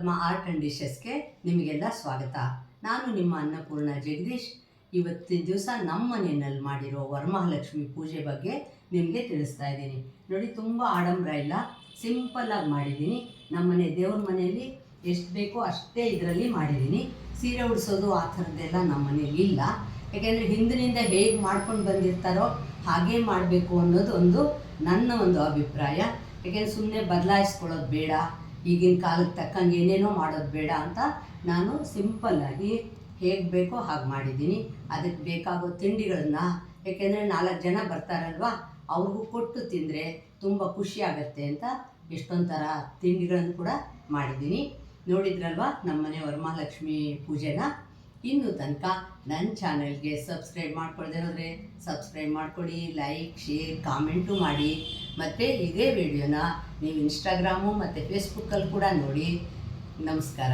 Varma art and ಡಿಶಸ್ಗೆ ನಿಮಗೆಲ್ಲ ಸ್ವಾಗತ. ನಾನು ನಿಮ್ಮ ಅನ್ನಪೂರ್ಣ ಜಗದೀಶ್. ಇವತ್ತಿನ ದಿವಸ ನಮ್ಮ ಮನೆಯಲ್ಲಿ ಮಾಡಿರೋ ವರಮಹಾಲಕ್ಷ್ಮಿ ಪೂಜೆ ಬಗ್ಗೆ ನಿಮಗೆ ತಿಳಿಸ್ತಾ ಇದ್ದೀನಿ. ನೋಡಿ, ತುಂಬ ಆಡಂಬರ ಇಲ್ಲ. ಸಿಂಪಲ್ಲಾಗಿ ಮಾಡಿದ್ದೀನಿ. ನಮ್ಮ ಮನೆ, ದೇವ್ರ ಮನೆಯಲ್ಲಿ ಎಷ್ಟು ಬೇಕೋ ಅಷ್ಟೇ ಇದರಲ್ಲಿ ಮಾಡಿದ್ದೀನಿ. ಸೀರೆ ಉಡಿಸೋದು ಆ ಥರದ್ದೆಲ್ಲ ನಮ್ಮ ಮನೆಯಲ್ಲಿ ಇಲ್ಲ. ಯಾಕೆಂದರೆ ಹಿಂದಿನಿಂದ ಹೇಗೆ ಮಾಡ್ಕೊಂಡು ಬಂದಿರ್ತಾರೋ ಹಾಗೇ ಮಾಡಬೇಕು ಅನ್ನೋದು ಒಂದು ನನ್ನ ಒಂದು ಅಭಿಪ್ರಾಯ. ಯಾಕೆಂದರೆ ಸುಮ್ಮನೆ ಬದಲಾಯಿಸ್ಕೊಳ್ಳೋದು ಬೇಡ. ಈಗಿನ ಕಾಲಕ್ಕೆ ತಕ್ಕಂಗೆ ಏನೇನೋ ಮಾಡೋದು ಬೇಡ ಅಂತ ನಾನು ಸಿಂಪಲ್ಲಾಗಿ ಹೇಗೆ ಬೇಕೋ ಹಾಗೆ ಮಾಡಿದ್ದೀನಿ. ಅದಕ್ಕೆ ಬೇಕಾಗೋ ತಿಂಡಿಗಳನ್ನ ಯಾಕೆಂದರೆ ನಾಲ್ಕು ಜನ ಬರ್ತಾರಲ್ವಾ, ಅವ್ರಿಗೂ ಕೊಟ್ಟು ತಿಂದರೆ ತುಂಬ ಖುಷಿ ಅಂತ ಎಷ್ಟೊಂದು ಥರ ತಿಂಡಿಗಳನ್ನು ಕೂಡ ಮಾಡಿದ್ದೀನಿ. ನೋಡಿದ್ರಲ್ವಾ ನಮ್ಮನೆ ವರಮಹಾಲಕ್ಷ್ಮಿ ಪೂಜೆನ? ಇನ್ನು ತನಕ ನನ್ನ ಚಾನಲ್ಗೆ ಸಬ್ಸ್ಕ್ರೈಬ್ ಮಾಡ್ಕೊಳ್ದೇ ಹೋದರೆ ಸಬ್ಸ್ಕ್ರೈಬ್ ಮಾಡ್ಕೊಳ್ಳಿ ಲೈಕ್, ಶೇರ್, ಕಾಮೆಂಟು ಮಾಡಿ. ಮತ್ತು ಇದೇ ವಿಡಿಯೋನ ನೀವು ಇನ್ಸ್ಟಾಗ್ರಾಮು ಮತ್ತು ಫೇಸ್ಬುಕ್ಕಲ್ಲಿ ಕೂಡ ನೋಡಿ. ನಮಸ್ಕಾರ.